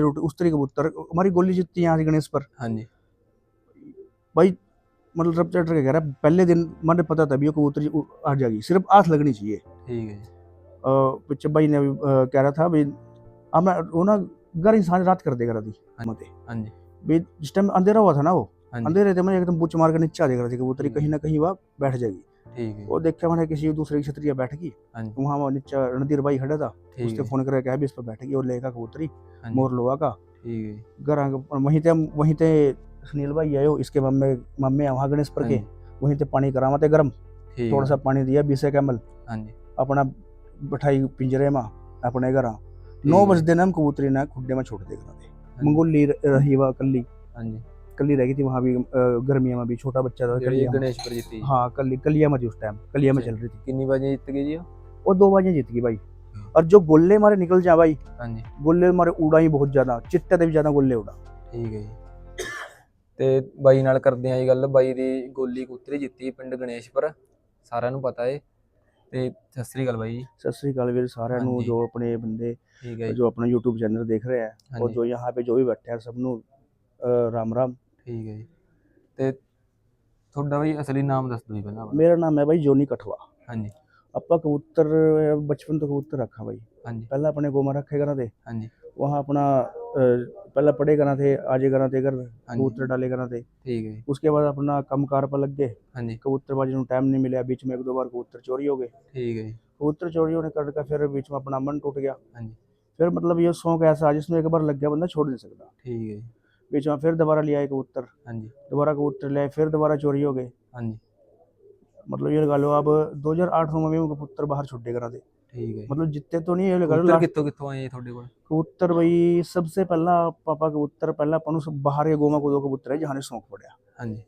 रोटी उस्तरी कबूतर। हमारी गोली जीतती यहाँ गणेश पर। हाँ जी। भाई मतलब रब के कह रहा है पहले दिन मैंने पता था भी कबूतर आ जाएगी। सिर्फ़ आठ लगनी चाहिए। ठीक है पिक्चर भाई ने कह रहा था भाई हमें वो ना घर इंसान रात कर देगा थी हाँ मत। हाँ जी। भाई जिस टाइम अंधेरा हुआ था ना वो हाँ अंधेरे थे मैं एकदम बुच मार कर नीचे आ रहा था कबूतरी कहीं ना कहीं वह बैठ जाएगी। ठीक है और देखा मैंने किसी दूसरे की छतरिया बैठ गई वहाँ नीचे रणधीर भाई खड़ा था उसने फोन करके कहा भी इस पर बैठ गई और लेगा कबूतरी मोर लोहा का घर वहीं ते वहीं ते सुनील भाई आयो इसके मम्मे मम्मे वहाँ गणेश पर के वहीं ते पानी करावा ते गर्म थोड़ा सा पानी दिया बीस एक एम अपना बिठाई पिंजरे में अपने घर नौ बजते ना हम कबूतरी ना खुडे में छोड़ दे मंगोली रही वा कली ਹਾਂਜੀ कल्ली रह गई थी वहाँ भी अ, गर्मियों में भी छोटा बच्चा था ਜਿਹੜੀ कलिया में। ਗਣੇਸ਼ ਪਰ ਜਿੱਤੀ हाँ कल्ली कलिया में थी उस टाइम कलिया में अच्छा। चल रही थी ਕਿੰਨੀ ਵਜੇ ਜਿੱਤ ਗਈ ਜੀ ਉਹ? वो दो बाजियां जीत गई भाई और जो गोले मारे निकल जा भाई ਹਾਂਜੀ गोले मारे उड़ा ही बहुत ज्यादा चिट्टे से भी ज्यादा गोले उड़ा ਠੀਕ ਹੈ ਜੀ ਤੇ ਬਾਈ ਨਾਲ ਕਰਦੇ ਆਂ ਇਹ ਗੱਲ ਬਾਈ ਦੀ ਗੋਲੀ ਕੁੱਤਰੀ ਜਿੱਤੀ ਪਿੰਡ ਗਣੇਸ਼ਪੁਰ ਸਾਰਿਆਂ ਨੂੰ ਪਤਾ ਏ ਤੇ ਸਤਿ ਸ੍ਰੀ ਅਕਾਲ ਬਾਈ ਜੀ सत श्रीकाल वीर सारे हाँ जी। जो अपने बंदे ਠੀਕ ਹੈ ਜੀ जो अपना यूट्यूब चैनल देख रहे हैं और ਹਾਂਜੀ जो यहाँ पे जो भी बैठे हैं सबनों अ, राम राम ਠੀਕ ਹੈ ਜੀ ਤੇ ਤੁਹਾਡਾ ਬਾਈ ਅਸਲੀ ਨਾਮ ਦੱਸ ਦਿਓ ਜੀ ਪਹਿਲਾਂ ਆਪਣਾ। मेरा नाम है भाई जोनी कठवा ਹਾਂਜੀ ਆਪਾਂ कबूतर बचपन तो कबूतर रखा भाई ਹਾਂਜੀ पहला अपने गोमा रखे करा थे ਹਾਂਜੀ वहाँ अपना अ, पहला पढ़े करा थे आजे करा थे घर ਹਾਂਜੀ कबूतर डाले करा थे ਠੀਕ ਹੈ ਜੀ उसके बाद अपना कम कार पर लग गए ਹਾਂਜੀ कबूतरबाजी में टाइम नहीं मिला बीच में एक दो बार कबूतर चोरी हो गए ਠੀਕ ਹੈ ਜੀ कबूतर चोरी होने कर का फिर बीच में अपना मन टूट गया ਹਾਂਜੀ फिर मतलब ये शौक ऐसा जिसमें एक बार लग गया बंदा छोड़ नहीं सकता ਠੀਕ ਹੈ ਜੀ बीच में फिर दोबारा लिया एक कबूतर ਹਾਂਜੀ दोबारा कबूतर लिया फिर दोबारा चोरी हो गए ਹਾਂਜੀ मतलब ये लगा लो अब 2008 में भी कबूतर बाहर छुट्टे करा थे ਠੀਕ ਹੈ ਜੀ मतलब जितने तो नहीं ये लगा लो ਕਬੂਤਰ लास्ट- ਕਿੱਥੋਂ ਕਿੱਥੋਂ ਆਏ ਜੀ ਤੁਹਾਡੇ ਕੋਲ कबूतर भाई सबसे पहला पापा कबूतर पहला अपन उस बाहर के गोमा को दो कबूतर है जहाँ ने शौक पड़ा ਹਾਂਜੀ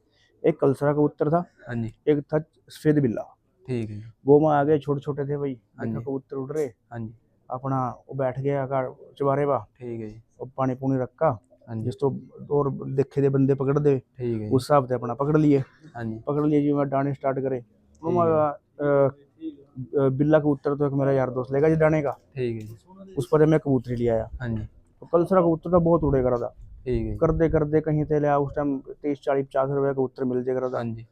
एक कलसरा कबूतर था ਹਾਂਜੀ एक था सफेद बिल्ला ਠੀਕ ਹੈ ਜੀ गोमा आ गए छोटे छोटे थे भाई हाँ देखा जी। कबूतर उड़ रहे ਹਾਂਜੀ अपना वो बैठ गया घर चबारे बा ਠੀਕ ਹੈ ਜੀ और पानी पूनी रखा ਹਾਂਜੀ जिस तो और देखे दे बंदे पकड़ दे ਠੀਕ ਹੈ ਜੀ उस हिसाब से अपना पकड़ लिए ਹਾਂਜੀ पकड़ लिए जी मैं डाने स्टार्ट करे वो ठीक है। मेरा, अ, अ, बिल्ला कबूतर तो एक मेरा यार दोस्त लेगा जी डाने का ਠੀਕ ਹੈ ਜੀ उस पर मैं कबूतरी ले आया ਹਾਂਜੀ तो कलसरा कबूतर तो बहुत उड़े करा था ਠੀਕ ਹੈ ਜੀ करते करते कहीं ते लिया उस टाइम तीस चालीस पचास रुपए कबूतर मिल जाए करा था ਹਾਂਜੀ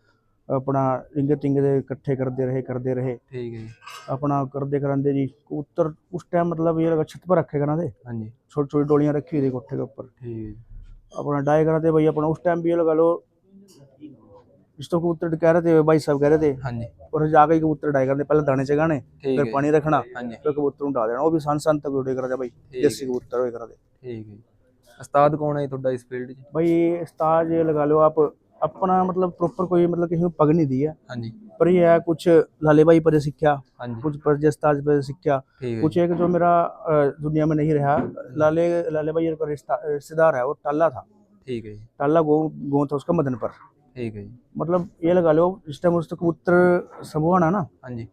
अपना रिंगे तिंगे दे इकट्ठे करते रहे करते रहे ਠੀਕ ਹੈ ਜੀ अपना करते करांदे जी कबूतर उस टाइम मतलब ये लगा छत पर रखे करा थे ਹਾਂਜੀ छोटी छोटी डोलियां रखी हुई थी कोठे के ऊपर ਠੀਕ है जी अपना डाई कराते भाई अपना उस टाइम भी ये लगा लो जिस तो कबूतर कह रहे थे भाई साहब कह रहे थे हाँ जी और जाके ही कबूतर डाई करते पहले दाने चगाने ठीक फिर है पानी रखना हाँ जी फिर कबूतर उड़ा देना वो भी सान सान तक उड़े करा था भाई ठीक देसी है कबूतर हुए करा थे ठीक है जी उस्ताद कौन है जी ਤੁਹਾਡਾ ਇਸ ਫੀਲਡ 'ਚ भाई उस्ताद ये लगा लो आप अपना मतलब प्रॉपर कोई मतलब किसी को पग नहीं दी है हाँ जी पर ये है कुछ लाले भाई पर सीखा हाँ जी कुछ पर उस्ताद पर सीखा ठीक है कुछ जी एक जो मेरा अ, दुनिया में नहीं रहा लाले लाले भाई का रिश्ता रिश्तेदार है वो टाला था ठीक है जी टाला गो गो था उसका मदन पर ठीक है जी मतलब ये लगा लो इस टाइम उस कबूतर संभवाना ना हाँ जी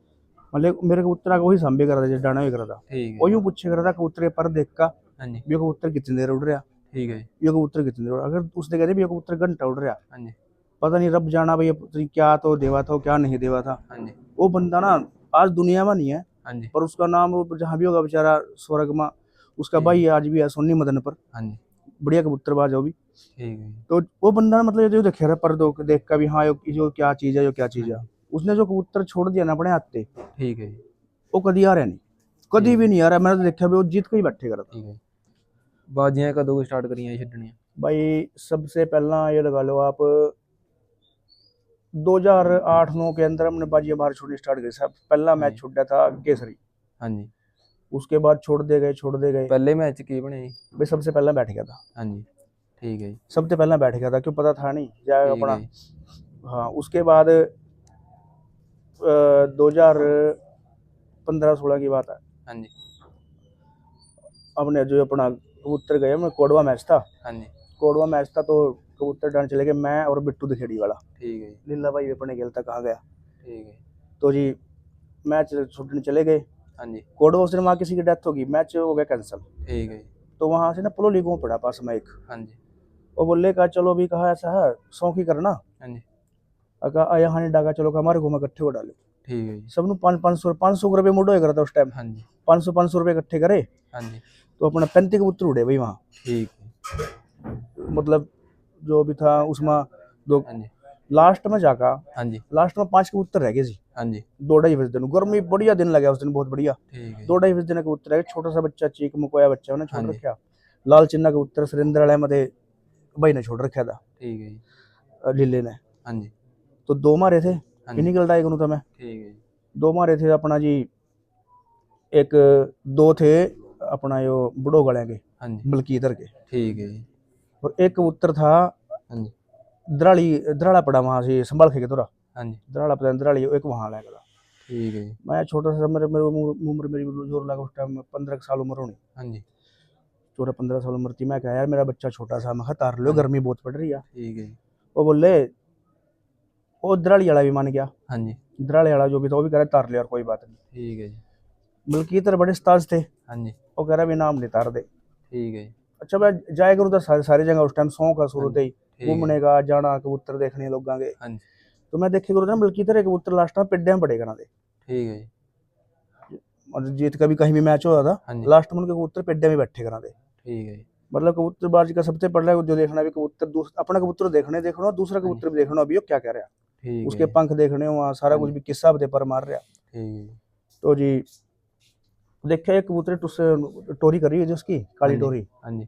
मतलब मेरे कबूतर को वही सांभे करा था जो डाना भी करा था ठीक वो है यूं पूछे करा था कबूतर के पर देख का हाँ जी भी ये कबूतर कितनी देर उड़ ठीक है। ये कबूतर कितनी उड़- अगर उसने कह दिया भी ये कबूतर घंटा उड़ रहा हाँ जी। पता नहीं रब जाना भाई ये पुत्री क्या तो देवा था क्या नहीं देवा था। हाँ जी। वो बंदा ना आज दुनिया में नहीं है हाँ जी। पर उसका नाम वो जहाँ भी होगा बेचारा स्वर्ग में उसका भाई आज भी है सोनी मदन पर। हाँ जी। बढ़िया कबूतरबाज है वो भी। ठीक है। जी तो वो बंदा ना मतलब जो देखे रहा पर दो देख का भी हाँ यो जो क्या चीज़ है जो क्या चीज़ है। उसने जो कबूतर छोड़ दिया ना अपने हाथ पे ठीक है। जी वो कभी आ रहा नहीं। कभी भी नहीं आ रहा। मैंने तो देखा भी वो जीत के ही बैठे करा था। ठीक है। ਬਾਜੀਆਂ ਕਦੋਂ ਸਟਾਰਟ ਕਰੀਆਂ ਜੀ ਛੱਡਣੀਆਂ भाई सबसे पहला ये लगा लो आप 2008-9 के अंदर हमने बाजी बाहर छोड़नी स्टार्ट करी सब पहला मैच जी। छुड़ा था केसरी हाँ जी उसके बाद छोड़ दे गए छोड़ दे गए ਪਹਿਲੇ ਮੈਚ ਕੀ ਬਣਿਆ ਜੀ भाई सबसे पहला बैठ गया था हाँ जी ठीक है जी सबसे पहला बैठ गया था क्यों पता था नहीं जाए ठीक अपना है जी हाँ उसके बाद दो हजार पंद्रह सोलह की बात है हाँ जी हमने जो अपना कबूतर गए हमने कोडवा मैच था हाँ जी कोडवा मैच था तो कबूतर डालने चले गए मैं और बिट्टू दिखेड़ी वाला ठीक है जी लीला भाई अपने खेलता कहाँ गया ठीक है तो जी मैच छुटने चले गए हाँ जी कोडवा उस दिन वहाँ किसी की डेथ होगी मैच हो गया कैंसिल ठीक है जी तो वहाँ से ना पलोली गाँव पड़ा पास में एक हाँ जी वो बोले कहा चलो भी कहा ऐसा है शौक ही करना हाँ जी कहा यहाँ नहीं डाका चलो कहा हमारे घूमा इकट्ठे को डालो ठीक है जी सब नु पाँच पाँच सौ पाँच सौ रुपये मुड होएगा था उस टाइम हाँ जी पाँच सौ पाँच तो अपना पैंती कबूतर उड़े भाई वहाँ ठीक है मतलब जो भी था उसमें दो लास्ट में जाका हाँ जी लास्ट में पांच कबूतर रह गए जी हाँ जी दो ढाई बजे दिन गर्मी बढ़िया दिन लगा उस दिन बहुत बढ़िया दो ढाई बजे दिन कबूतर है छोटा सा बच्चा चीक मुकोया बच्चा उन्हें छोड़ रखा लाल चिन्ना कबूतर सुरेंद्र वाले मते भाई ने छोड़ रखा था ठीक है लीले ने हाँ जी तो दो मारे थे इन्हीं गलता एक मैं ठीक है दो मारे थे अपना जी एक दो थे अपना यो बड़ो गले के ਹਾਂਜੀ बल्कीधर के ਠੀਕ ਹੈ ਜੀ और एक कबूतर था ਹਾਂਜੀ दराड़ी दराड़ा पड़ा वहां से संभाल के थोड़ा ਹਾਂਜੀ दराड़ा पता नहीं, दराड़ी एक वहां लगा ਠੀਕ ਹੈ ਜੀ मैं छोटा सा मेरे मेरे उम्र उम्र मेरी जोर लगा उस टाइम पंद्रह साल उम्र होनी ਹਾਂਜੀ चौदह पंद्रह साल उम्र थी मैं कहा यार मेरा बच्चा छोटा सा मैं कहा तार लो गर्मी बहुत पड़ रही है ਠੀਕ ਹੈ ਜੀ वो बोले वो दराड़ी वाला भी मान गया ਹਾਂਜੀ दराड़ी वाला जो भी था वो भी कह रहा तार ले यार कोई बात नहीं ਠੀਕ ਹੈ ਜੀ मलकीतर बड़े स्ताज थे ਹਾਂਜੀ वो कह रहा भी नाम नहीं तार दे ਠੀਕ ਹੈ ਜੀ अच्छा मैं जाया करूँ तो सारी सारी जगह उस टाइम सौ का शुरू थे ही ਠੀਕ ਹੈ घूमने का जाना कबूतर देखने लोगों के ਹਾਂਜੀ तो मैं देखे करूँ ना मलकीतर एक कबूतर लास्ट में पिड्डे में पड़े करा दे ਠੀਕ ਹੈ ਜੀ और जीत का भी कहीं भी मैच हो रहा था ਹਾਂਜੀ लास्ट में उनके कबूतर पिड्डे में बैठे करा दे ਠੀਕ ਹੈ ਜੀ मतलब कबूतरबाजी का सबसे पहले जो देखना भी कबूतर दूस- अपना कबूतर देखने देखना और दूसरा कबूतर भी देखना अभी वो क्या कह रहा है ਠੀਕ उसके ਹੈ ਜੀ, पंख देखने हो वहाँ सारा कुछ भी किस्सा भी पर मार रहा ਠੀਕ ਹੈ ਜੀ, तो जी देखा एक कबूतर टुस टोरी करी हुई थी उसकी काली हाँ जी। टोरी ਹਾਂਜੀ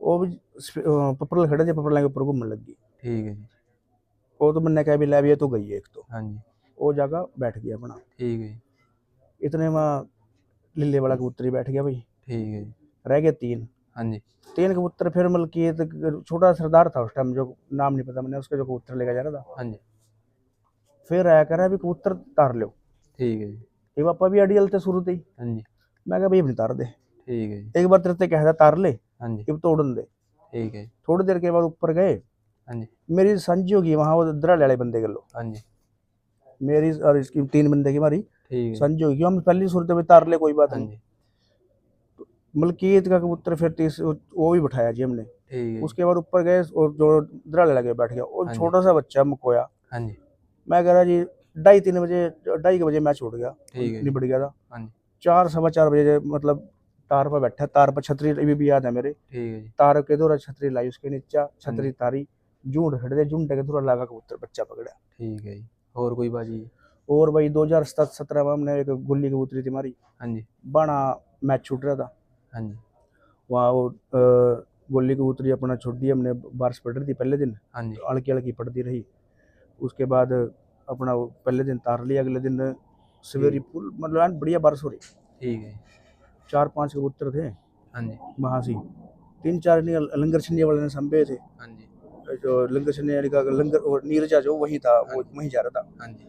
वो भी स्प- अ, पपरल खड़े थे पपरल के ऊपर घूमने लग गई ਠੀਕ ਹੈ ਜੀ वो तो मैंने कहा भी ले भी ये तो गई है एक तो ਹਾਂਜੀ वो जाकर बैठ गया अपना ਠੀਕ ਹੈ ਜੀ इतने में लिल्ले वाला कबूतर ही बैठ गया भाई ਠੀਕ ਹੈ ਜੀ रह गए तीन ਹਾਂਜੀ तीन कबूतर फिर मतलब कि एक छोटा सरदार था उस टाइम जो नाम नहीं पता मैंने उसका जो कबूतर लेकर जा रहा था ਹਾਂਜੀ फिर आया कह रहा भी कबूतर तार लो ਠੀਕ ਹੈ ਜੀ एक पापा भी आइडियल थे शुरू से ही हाँ जी मैं कहा भाई अब नहीं तार दे ठीक है जी एक बार तेरे से कह रहा तार ले हाँ जी अब तोड़न दे ठीक है जी थोड़ी देर के बाद ऊपर गए हाँ जी मेरी साझी होगी वहाँ वो दराल वाले बंदे के लो हाँ जी मेरी और इसकी तीन बंदे की हमारी साझी होगी हम पहली शुरू से तार ले कोई बात नहीं मलकीत का कबूतर फिर तीस वो भी बिठाया जी हमने उसके बाद ऊपर गए और जो दराल लगे बैठ गया और छोटा सा बच्चा मकोया मैं कह रहा जी ढाई तीन बजे ढाई के बजे मैच उठ गया ठीक है जी। निबड़ गया था हाँ जी। चार सवा चार बजे मतलब तार पर बैठा तार पर छतरी अभी भी याद है मेरे ਠੀਕ ਹੈ ਜੀ तार के दौरा छतरी लाई उसके नीचा छतरी जी। तारी झूठ खड़े थे झुंड के दौरा लगा कबूतर बच्चा पकड़ा ਠੀਕ ਹੈ ਜੀ ਹੋਰ ਕੋਈ ਬਾਜੀ और भाई दो हजार सत्रह में हमने एक गुल्ली कबूतरी थी हमारी ਹਾਂਜੀ बाणा मैच छूट रहा था ਹਾਂਜੀ वहाँ वो अ, गुल्ली कबूतरी अपना छोड़ दी हमने बारिश पड़ रही थी पहले दिन ਹਾਂਜੀ हल्की हल्की पड़ती रही उसके बाद अपना वो पहले दिन तार लिया अगले दिन सवेरे फुल मतलब एन बढ़िया बारिश हो रही ठीक है चार पांच कबूतर थे हाँ जी वहाँ से तीन चार ने लंगर छन्ने वाले ने संभे थे हाँ जी जो लंगर छन्ने वाले का लंगर और नीरजा जो वहीं था वो वहीं जा रहा था हाँ जी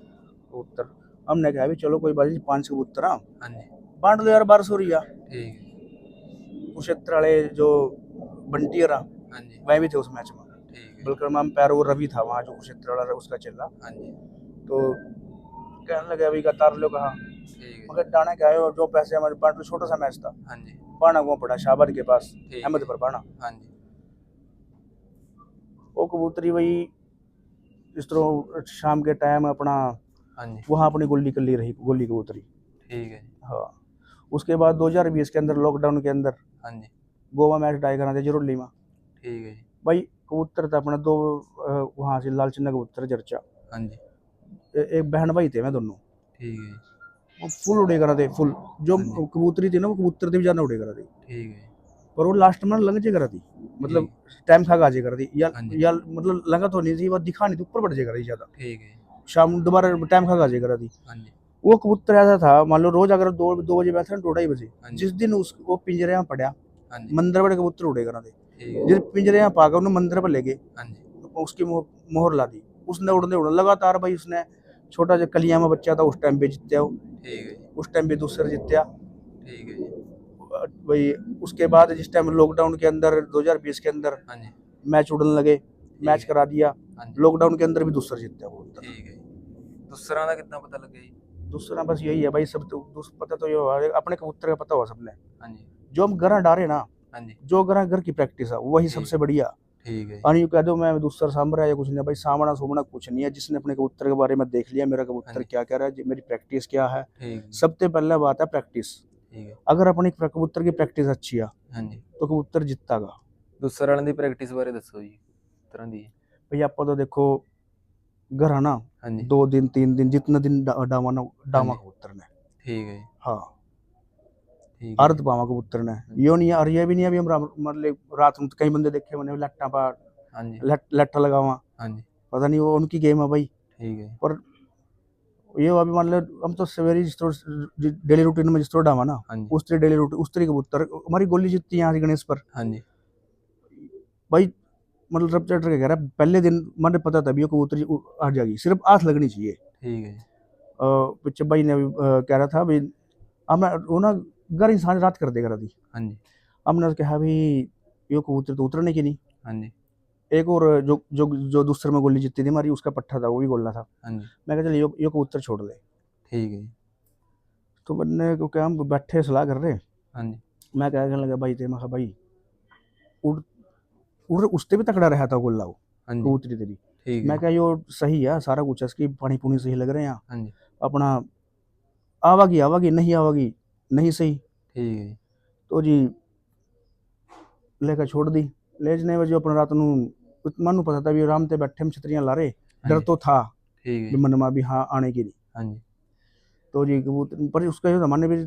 कबूतर हमने कहा भी चलो कोई बात नहीं पांच कबूतर हाँ जी बांट दो यार बारिश हो रही है ठीक है कुशेत्र वाले जो बंटी रहा वह भी थे उस मैच में बलकरमा पैर वो रवि था वहाँ जो कुशेत्र वाला उसका चल रहा तो कहने लगे अभी का तार लो कहा ਠੀਕ ਹੈ मगर डाना क्या है और जो पैसे हमारे बांट लो छोटा सा मैच था ਹਾਂਜੀ बाणा वो पड़ा शाहबाद के पास ठीक अहमद है। पर बाणा ਹਾਂਜੀ वो कबूतरी वही इस तरह शाम के टाइम अपना ਹਾਂਜੀ वहाँ अपनी गुल्ली कल्ली रही गुल्ली कबूतरी ਠੀਕ ਹੈ ਜੀ हाँ उसके बाद 2020 के अंदर लॉकडाउन के अंदर ਹਾਂਜੀ गोवा मैच डाई करा थे जरूली में ਠੀਕ ਹੈ ਜੀ भाई कबूतर था अपना दो अ, वहाँ से लाल चिन्ना कबूतर चर्चा ਹਾਂਜੀ ए- एक बहन भाई थे मैं दोनों ठीक है वो फुल उड़े करा थे फुल जो कबूतरी थी ना वो कबूतर से भी ज्यादा उड़े करा थी ठीक है पर वो लास्ट में लंग जे करा थी मतलब टाइम खा गाजे करा थी या या मतलब लंगा तो नहीं थी वो दिखा नहीं थी ऊपर बढ़ जे करा थी ज्यादा ठीक है शाम दोबारा टाइम खा गाजे करा थी वो कबूतर ऐसा था मान लो रोज अगर दो दो बजे बैठा दो ढाई बजे जिस दिन उस वो पिंजरे यहाँ पड़ा मंदिर बड़े कबूतर उड़े करा थे जिस पिंजरे यहाँ पाकर उन्हें मंदिर पर ले गए उसकी मोहर ला दी उसने उड़ने उड़ा लगातार भाई उसने छोटा जो कलिया में बच्चा था उस टाइम भी जीत्या वो ਠੀਕ ਹੈ ਜੀ उस टाइम भी दूसरा जीत्या ਠੀਕ ਹੈ ਜੀ भाई उसके बाद जिस टाइम लॉकडाउन के अंदर 2020 के अंदर ਹਾਂਜੀ मैच उड़ने लगे मैच है। करा दिया ਹਾਂਜੀ लॉकडाउन के अंदर भी दूसरा जीतता वो उधर। ਠੀਕ ਹੈ ਜੀ ਦੂਸਰਾ ਦਾ ਕਿੱਦਾਂ ਪਤਾ ਲੱਗਿਆ ਜੀ दूसरा बस यही है भाई सब तो दूस- पता तो ये हुआ है, अपने कबूतर का पता हुआ सबने ਹਾਂਜੀ जो हम घर डाले ना ਹਾਂਜੀ जो घर घर की प्रैक्टिस है वही जी। सबसे बढ़िया ਠੀਕ ਹੈ ਜੀ और यूँ कह दो मैं दूसरा सामभ रहा है या कुछ नहीं भाई सामना सोमना कुछ नहीं है जिसने अपने कबूतर के बारे में देख लिया मेरा हाँ कबूतर जी। क्या कह रहा है जी, मेरी प्रैक्टिस क्या है ਠੀਕ ਹੈ सबसे पहला बात है प्रैक्टिस ਠੀਕ ਹੈ अगर अपनी कबूतर की प्रैक्टिस अच्छी है ਹਾਂਜੀ तो कबूतर जीतागा ਦੂਸਰੇ ਵਾਲਿਆਂ ਦੀ ਪ੍ਰੈਕਟਿਸ ਬਾਰੇ ਦੱਸੋ ਜੀ ਕਿਸ ਤਰ੍ਹਾਂ ਦੀ ਹੈ? भाई आपको तो देखो घर आना ਹਾਂਜੀ दो दिन तीन दिन जितने दिन डा- डावाना डावा हाँ जी। कबूतर ने ਠੀਕ है हाँ ठीक है अर्ध पावा कबूतर ने यो नहीं है और ये भी नहीं है अभी हम रा- मतलब रात में तो कई बंदे देखे मैंने लट्टा पा हाँ जी लट लट्टा लगावा हाँ जी पता नहीं वो उनकी गेम है भाई ठीक है पर ये अभी मतलब हम तो सवेरे जिस तरह डेली रूटीन में जिस तरह डावा ना हाँ जी उस तरह डेली रूटीन उस तरह कबूतर हमारी गोली जीतती है यहाँ से गणेश पर हाँ जी भाई मतलब रब चढ़ के कह रहा है पहले दिन मैंने पता था भी ये कबूतर जी आ जाएगी सिर्फ आंख लगनी चाहिए ठीक है अ, पीछे भाई ने अभी अ, कह रहा था भी हमने वो ना घर इंसान रात कर देगा राती हाँ जी हमने कहा भी ये कबूतर तो उतरने की नहीं हाँ जी एक और जो जो जो दूसरे में गोली जीती थी हमारी उसका पट्टा था वो भी गोला था हाँ जी मैं कहा चल ये ये कबूतर छोड़ दे ठीक है जी तो मैंने क्योंकि हम बैठे सलाह कर रहे हाँ जी मैं क्या कहने लगा भाई थे मैं कहा भाई उड़ उड़ उससे भी तकड़ा रहा था गोला वो हाँ जी कबूतरी तेरी ठीक है मैं क्या यो सही है सारा कुछ है इसकी पानी पुनी सही लग रहे हैं हाँ जी अपना आवागी आवागी नहीं आवागी नहीं सही ठीक है जी तो जी लेकर छोड़ दी ले जने वजह अपना रात ਨੂੰ ਮਨ ਨੂੰ ਪਤਾ था भी आराम ਤੇ बैठे हम छतरियां ला रहे हाँ डर जी, तो था ठीक है भी जी, मन में भी हाँ आने की नहीं हाँ जी तो जी कबूतर पर उसका ये जमाने भी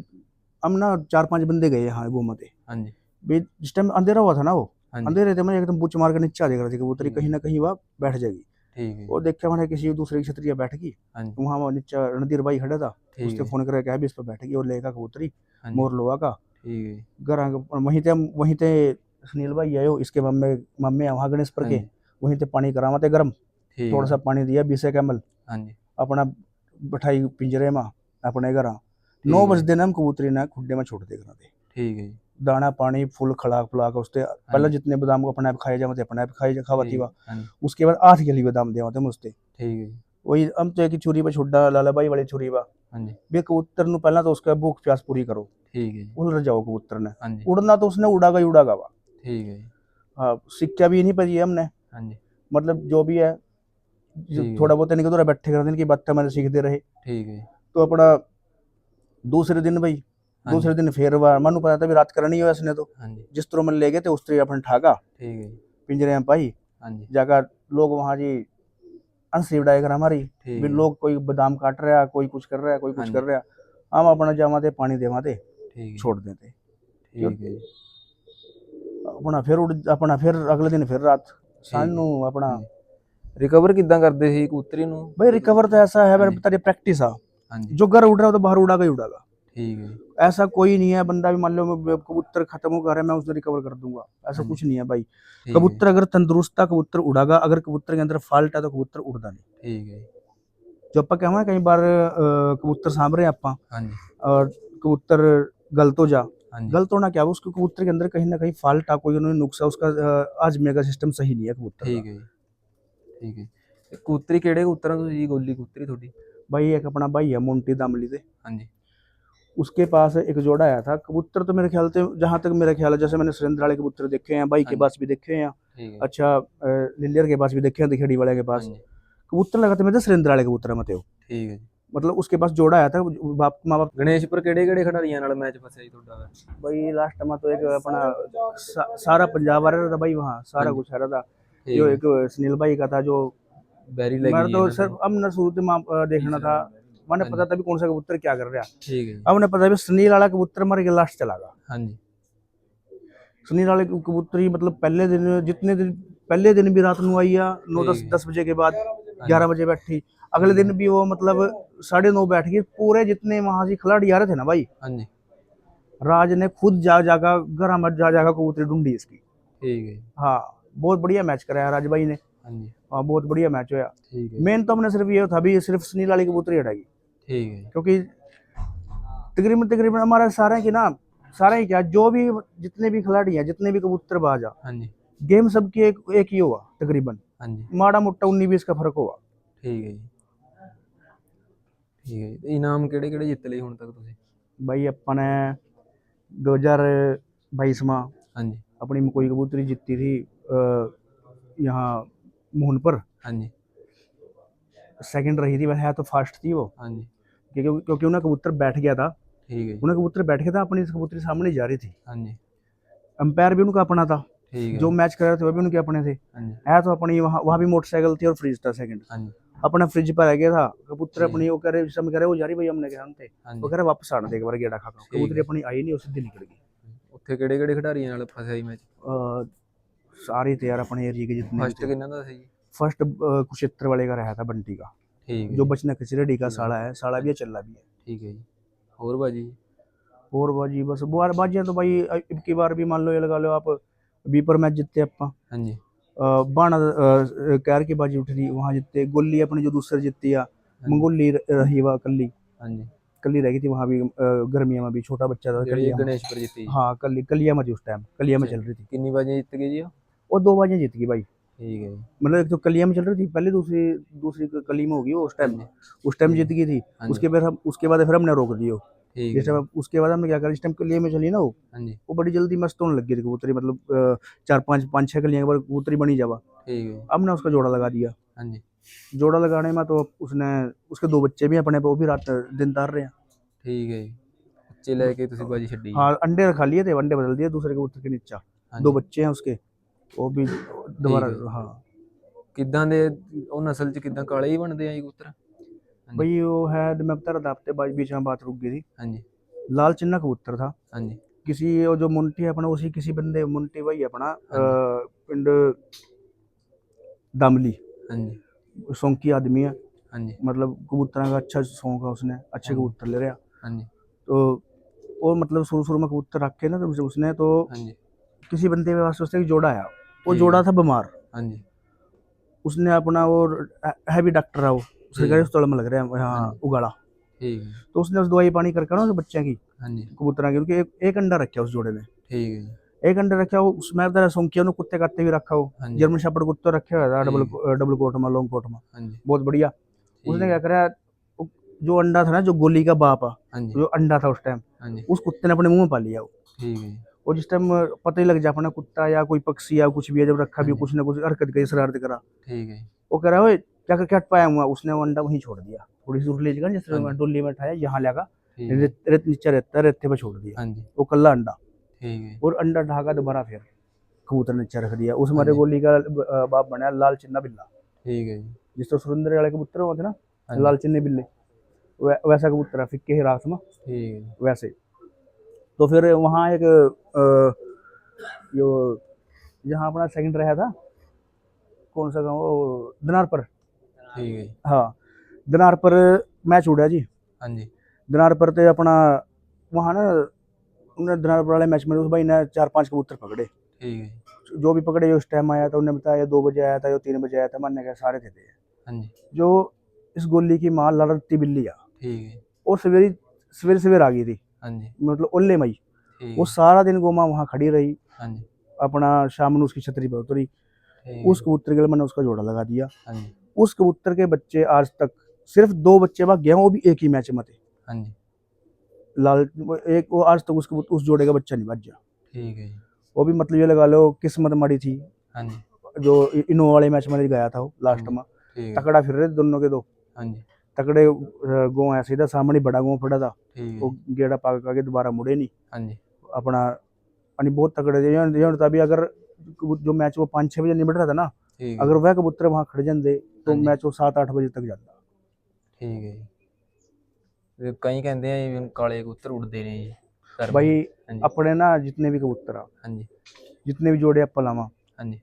हम ना चार पांच बंदे गए यहाँ घूमते हाँ जी भी जिस टाइम अंधेरा हुआ था ना वो हाँ जी अंधेरे थे मैं एकदम बुच मार के नीचे आ देख रहा था कबूतरी हम्म। कहीं ना कहीं वह बैठ जाएगी ठीक है वो देखा मैंने किसी दूसरे की छतरिया बैठ गई हाँ जी वहाँ वो नीचे रणधीर भाई खड़ा था ठीक उसके है फोन करके कहा भी इस पर बैठ गई और लेगा कबूतरी हाँ जी मोर लोहा का ठीक है जी, घर आके वहीं थे हम वहीं थे सुनील भाई आयो इसके मम्मे मम्मे है वहाँ गणेश पर हाँ के जी, वहीं थे पानी करावा थे गर्म ठीक थोड़ा है सा पानी दिया बीस कैमल हाँ जी अपना बैठाई पिंजरे में अपने घर ठीक नौ है। बज देना हम कबूतरी ने खुड्डे में छोड़ दे करा थे ठीक है जी, दाना पानी फुल खड़ा खुला के उसते पहले जितने बादाम को अपने आप खाए जाते अपने आप खाए खावाती ठीक वा है, हाँ जी उसके बाद आठ गली बादाम देवा थे मुझते ठीक है जी, वही हम तो एक छुरी पे छुड्डा लाला भाई वाली छुरी वा हाँ जी भी कबूतर नु पहला तो उसका भूख प्यास पूरी करो ठीक है जी, उड़ जाओ कबूतर ने हाँ जी उड़ना तो उसने उड़ागा ही उड़ागा वा ठीक है जी, हाँ सीखा भी नहीं पड़ी है हमने हाँ जी मतलब जो भी है जो ठीक है। थोड़ा बहुत इनके तो बैठे कर इनकी बातें मैंने सीखते रहे ठीक है जी, तो अपना दूसरे दिन भाई हाँ दूसरे दिन फिर वा मनु पता था भी रात करनी हो इसने तो हाँ जी जिस तरह मैंने ले गए थे उस तरह अपन ठाका ठीक है जी, पिंजरे में पाई हाँ जी जाकर लोग वहाँ जी अंसी उड़ाई कर हमारी ठीक भी है लोग कोई बादाम काट रहा है कोई कुछ कर रहा है कोई हाँ कुछ जी। कर रहा है हम अपना जावाते पानी देवाते ठीक है छोड़ देते ठीक है जी, अपना फिर उड़ अपना फिर अगले दिन फिर रात ठीक सांझ है। ਨੂੰ ਆਪਣਾ ਰਿਕਵਰ ਕਿੱਦਾਂ ਕਰਦੇ ਸੀ ਕਬੂਤਰੀ ਨੂੰ भाई रिकवर तो ऐसा है हाँ मेरे जी। तेरी प्रैक्टिस आ ਹਾਂਜੀ जो घर उड़ रहा है तो बाहर उड़ागा ही उड़ागा ਠੀਕ ਹੈ ਜੀ, ऐसा कोई नहीं है बंदा भी मान लो मैं कबूतर खत्म हो रहा है मैं उसे रिकवर कर दूंगा ऐसा हाँ कुछ नहीं है भाई ਠੀਕ ਹੈ कबूतर अगर तंदुरुस्त था कबूतर उड़ागा अगर कबूतर के अंदर फॉल्ट है तो कबूतर उड़दा नहीं ਠੀਕ ਹੈ ਜੀ, जो ਆਪਾਂ कहें कई बार अ, कबूतर सांभ रहे हैं ਆਪਾਂ ਹਾਂਜੀ और कबूतर गलत हो जा ਹਾਂਜੀ गलत होना क्या है उसके कबूतर के अंदर कहीं ना कहीं फॉल्ट है कोई उन्होंने नुक्स है उसका अ, आजमे का सिस्टम सही नहीं है कबूतर ਠੀਕ ਹੈ ਜੀ, ਠੀਕ ਹੈ ਇਹ ਕਬੂਤਰੀ ਕਿਹੜੇ ਕਬੂਤਰਾਂ ਤੋਂ ਜੀ ਗੋਲੀ ਕਬੂਤਰੀ ਤੁਹਾਡੀ का। भाई एक अपना भाई है मोन्टी दामली से ਹਾਂਜੀ उसके पास एक जोड़ा आया था कबूतर तो मेरे ख्याल से जहाँ तक मेरा ख्याल है जैसे मैंने सुरेंद्र वाले कबूतर देखे हैं भाई के हाँ पास भी देखे हैं ਠੀਕ ਹੈ अच्छा अ, लिलियर के पास भी देखे हैं दिखेड़ी वाले के पास ਹਾਂਜੀ कबूतर लगा था मेरे सुरेंद्र वाले कबूतर मत ਠੀਕ ਹੈ ਜੀ मतलब उसके पास जोड़ा आया था बाप माँ बाप ਗਣੇਸ਼ਪੁਰ ਕਿਹੜੇ ਕਿਹੜੇ ਖਿਡਾਰੀਆਂ ਨਾਲ ਮੈਚ ਫਸਿਆ ਜੀ ਤੁਹਾਡਾ भाई लास्ट में तो एक अपना सा, सारा पंजाब आ रहा था भाई वहाँ सारा हाँ जी। कुछ आ रहा था ਠੀਕ जो ਹੈ एक सुनील भाई का था जो ਬੈਰੀ ਲੱਗੀ मेरा तो ਇਹਨਾਂ सर ਨੂੰ। अब न शुरू से माँ- अ, देखना था मैंने पता था भी कौन सा कबूतर क्या कर रहा ठीक है अब उन्हें पता भी सुनील वाला कबूतर मर के लास्ट चला गया हाँ जी सुनील वाले कबूतर ही मतलब पहले दिन जितने दिन पहले दिन भी रात को आई है नौ दस दस बजे के बाद ग्यारह बजे बैठी अगले दिन भी वो मतलब साढ़े नौ बैठ गई पूरे जितने वहां से खिलाड़ी आ रहे थे ना भाई हाँ जी राज ने खुद जा जाकर घर में जा जाकर कबूतरी ढूंढी इसकी ठीक है हाँ बहुत बढ़िया मैच कराया राज भाई ने हाँ बहुत बढ़िया मैच होया मेन तो हमने सिर्फ ये था भी सिर्फ सुनील वाली कबूतरी हटाई ਠੀਕ ਹੈ ਜੀ क्योंकि तकरीबन तकरीबन हमारे सारे की ना सारे ही क्या जो भी जितने भी खिलाड़ी हैं जितने भी कबूतरबाज आ ਹਾਂਜੀ गेम सबकी एक एक ही हुआ तकरीबन ਹਾਂਜੀ माड़ा मोटा उन्नीस बीस का फर्क हुआ ਠੀਕ ਹੈ ਜੀ ਠੀਕ ਹੈ ਜੀ ਤੇ ਇਨਾਮ ਕਿਹੜੇ ਕਿਹੜੇ ਜਿੱਤ ਲਏ ਹੁਣ ਤੱਕ ਤੁਸੀਂ भाई अपन ने 2022 में ਹਾਂਜੀ अपनी कोई कबूतरी जीती थी अ, यहाँ मोहन पर ਹਾਂਜੀ सेकंड रही थी वह है तो फास्ट थी वो ਹਾਂਜੀ क्योंकि क्योंकि उन्हें कबूतर बैठ गया था ਠੀਕ ਹੈ ਜੀ उन्हें कबूतर बैठ के था अपनी कबूतरी सामने जा रही थी ਹਾਂਜੀ अंपायर भी उनका अपना था ਠੀਕ ਹੈ जो मैच कर रहे थे वो भी उनके अपने थे ਹਾਂਜੀ है तो अपनी वहाँ वहाँ भी मोटरसाइकिल थी और फ्रिज था सेकंड ਹਾਂਜੀ अपना फ्रिज पर रह गया था कबूतर जी। अपनी वो कह रहे समय कह रहे वो जा रही भाई हमने कहा हम थे वो ਹਾਂਜੀ कह रहे वापस आने दे एक बार गेड़ा खा ठीक कबूतरी है। अपनी आई नहीं उसी दिन निकल गई ਉੱਥੇ ਕਿਹੜੇ ਕਿਹੜੇ ਖਿਡਾਰੀਆਂ ਨਾਲ ਫਸਿਆ ਸੀ ਮੈਚ अ, सारे थे यार अपने एरिया के जितने ਫਸਟ ਕਿੰਨਾ ਦਾ ਸੀ ਜੀ फर्स्ट कुरुक्षेत्र वाले का रहा था बंटी का ठीक है जो बचना खिचड़े डी का साड़ा है साड़ा भी है चल्ला भी है ठीक है जी और भाजी और भाजी बस बार बाजियां तो भाई अब की बार भी मान लो ये लगा लो आप बीपर मैच जीते अपा हाँ जी बाणा कैर की बाजी उठ रही वहाँ जीते गोली अपनी जो दूसरे जीती आ मंगोली रही वह कल्ली हाँ जी कली रह गई थी वहाँ भी गर्मियों में भी छोटा बच्चा था गणेश पर जीती हाँ कली कलिया में थी उस टाइम कलिया में चल रही थी कितनी बाजियां जीत गई जी वो दो बाजियां जीत गई भाई ਠੀਕ ਹੈ ਜੀ मतलब एक तो कलिया में चल रही थी पहले दूसरी दूसरी कली में होगी वो उस टाइम उस टाइम जीत गई थी ਹਾਂਜੀ उसके बाद हम उसके बाद फिर हमने रोक दियो ਠੀਕ जिस ਹੈ टाइम उसके बाद हमने क्या करा जिस टाइम कलिया में चली ना वो ਹਾਂਜੀ वो बड़ी जल्दी मस्त होने लग गई थी कबूतरी मतलब अ, चार पांच पाँच छह कलियां के बाद कबूतरी बनी जावा ਠੀਕ ਹੈ ਜੀ, हमने उसका जोड़ा लगा दिया ਹਾਂਜੀ जोड़ा लगाने में तो उसने उसके दो बच्चे भी अपने पे वो भी रात दिन तार रहे हैं ਠੀਕ ਹੈ ਜੀ ਬੱਚੇ ਲੈ ਕੇ ਤੁਸੀਂ ਬਾਜੀ ਛੱਡੀ हाँ अंडे रखा लिए थे अंडे बदल दिए दूसरे कबूतर के नीचा ਹਾਂਜੀ। दो बच्चे हैं उसके वो भी दोबारा है। हाँ ਕਿੱਦਾਂ ਦੇ ਉਹ ਨਸਲ ਚ ਕਿੱਦਾਂ ਕਾਲੇ ਹੀ ਬਣਦੇ ਆ ਜੀ ਕਬੂਤਰ ਹਾਂਜੀ। भाई वो है मैं बता रहा था हफ्ते बाद बीच में बात रुक गई थी ਹਾਂਜੀ लाल चिन्ना कबूतर था ਹਾਂਜੀ किसी वो जो मुंटी है अपना उसी किसी बंदे मुंटी भाई अपना अ, पिंड दामली ਹਾਂਜੀ सौंकी आदमी है ਹਾਂਜੀ मतलब कबूतरा का अच्छा शौक है उसने अच्छे हाँ। कबूतर ले रहा ਹਾਂਜੀ तो वो मतलब शुरू शुरू में कबूतर रखे ना तो उसे- उसने तो ਹਾਂਜੀ किसी बंदे के पास उसने एक जोड़ा आया वो जोड़ा था बीमार हाँ जी उसने अपना वो है भी डॉक्टर है वो सरकारी अस्पताल में लग रहा है हाँ उगाड़ा ठीक है तो उसने उस दवाई पानी करके ना उस बच्चे की हाँ जी कबूतरा की उनके एक, एक अंडा रखा उस जोड़े ने ठीक है एक अंडा रखा हो उसमें तरह सोंकिया ने कुत्ते काटते भी रखा हो जर्मन शपड़ कुत्ता रखा हुआ था डबल डबल कोट में लॉन्ग कोट में बहुत बढ़िया उसने क्या करा जो अंडा था ना जो गोली का बाप जो अंडा था उस टाइम उस कुत्ते ने अपने मुंह में पा लिया वो ठीक है और जिस टाइम पता ही लग जाए अपना कुत्ता या कोई पक्षी या कुछ भी है जब रखा भी कुछ ना कुछ हरकत गई शरारत करा ठीक है वो कह रहा है क्या करके हट पाया हुआ उसने वो अंडा वहीं छोड़ दिया थोड़ी दूर ले जाकर जिस डोली में उठाया यहाँ लगा रेत नीचे रहता रेते पर छोड़ दिया वो कल्ला अंडा और अंडा ढाका दोबारा फिर कबूतर ने नीचे रख दिया उस हमारे गोली का बाप बनाया लाल चिन्ना बिल्ला ठीक है जिस तरह सुरेंद्र वाले कबूतर होते ना लाल चिन्ने बिल्ले वैसा कबूतर है फिक्के हिरासमा ठीक है वैसे तो फिर वहाँ एक अ, जो जहाँ अपना सेकंड रहा था कौन सा गाँव वो दिनार पर ਠੀਕ ਹੈ ਜੀ, हाँ दिनार पर मैच उड़ा जी ਹਾਂਜੀ दिनार पर तो अपना वहाँ ना उन्होंने दिनार पर वाले मैच में उस भाई ने चार पांच कबूतर पकड़े ਠੀਕ ਹੈ ਜੀ, जो भी पकड़े जो उस टाइम आया था उन्होंने बताया दो बजे आया था जो तीन बजे आया था मैंने कहा सारे थे, थे ਹਾਂਜੀ जो इस गोली की माँ लड़ती बिल्ली आ ਠੀਕ ਹੈ ਜੀ, और सवेरे सवेरे सवेरे आ गई थी ਹਾਂਜੀ मतलब ओल्ले मई ਠੀਕ वो ਹੈ, सारा दिन गोमा वहाँ खड़ी रही ਹਾਂਜੀ अपना शाम में उसकी छतरी पर उतरी ਠੀਕ उस कबूतर के लिए मैंने उसका जोड़ा लगा दिया ਹੈ, ਹਾਂਜੀ उस कबूतर के बच्चे आज तक सिर्फ दो बच्चे भाग गए हैं, वो भी एक ही मैच में थे ਹਾਂਜੀ लाल वो एक वो आज तक उस कबूतर उस जोड़े का बच्चा नहीं बच गया ਠੀਕ ਹੈ ਜੀ, वो भी मतलब ये लगा लो किस्मत माड़ी थी ਹਾਂਜੀ जो इ- इनो वाले मैच में गया था वो लास्ट हम्म। में ਠੀਕ ਹੈ तकड़ा फिर रहे थे दोनों के दो ਹਾਂਜੀ तकड़े गो है सीधा सामने बड़ा गो पड़ा था ਠੀਕ ਹੈ वो ਜੀ, गेड़ा पाक के दोबारा मुड़े नहीं ਹਾਂਜੀ अपना यानी बहुत तगड़े थे ये होता भी अगर जो मैच वो पाँच छः बजे निबट रहा था ना ਠੀਕ ਹੈ अगर वह कबूतर वहाँ खड़े जाते तो हाँ जी। मैच वो सात आठ बजे तक जाता ਠੀਕ ਹੈ ਜੀ ਤੇ ਕਈ ਕਹਿੰਦੇ ਆ ਜੀ ਕਾਲੇ ਕਬੂਤਰ ਉੱਡਦੇ ਨੇ ਜੀ ਧਰਮ भाई ਹਾਂਜੀ अपने ना जितने भी कबूतर आ ਹਾਂਜੀ जितने भी जोड़े आप लावा ਹਾਂਜੀ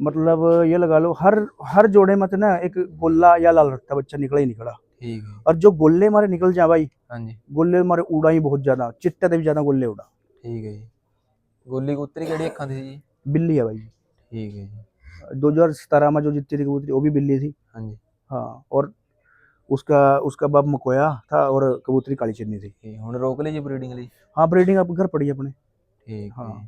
मतलब ये लगा लो हर हर जोड़े में तो ना एक गोला या लाल रखता बच्चा निकला ही निकला ਠੀਕ ਹੈ और जो गोले मारे निकल जा भाई ਹਾਂਜੀ गोले मारे उड़ा ही बहुत ज्यादा चिट्टे से भी ज्यादा गोले उड़ा ਠੀਕ ਹੈ ਜੀ ਗੋਲੀ ਕਬੂਤਰੀ ਕਿਹੜੀ ਅੱਖਾਂ ਦੀ ਸੀ ਜੀ बिल्ली है भाई ਠੀਕ ਹੈ ਜੀ दो हजार सतारह में जो जीती थी कबूतरी वो भी बिल्ली थी ਹਾਂਜੀ हाँ और उसका उसका बाप मकोया था और कबूतरी काली चिन्नी थी ਠੀਕ ਹੁਣ ਰੋਕ ਲਈ ਜੀ ਬਰੀਡਿੰਗ ਲਈ हाँ ब्रीडिंग अब घर पड़ी है अपने ਠੀਕ हाँ। ਹੈ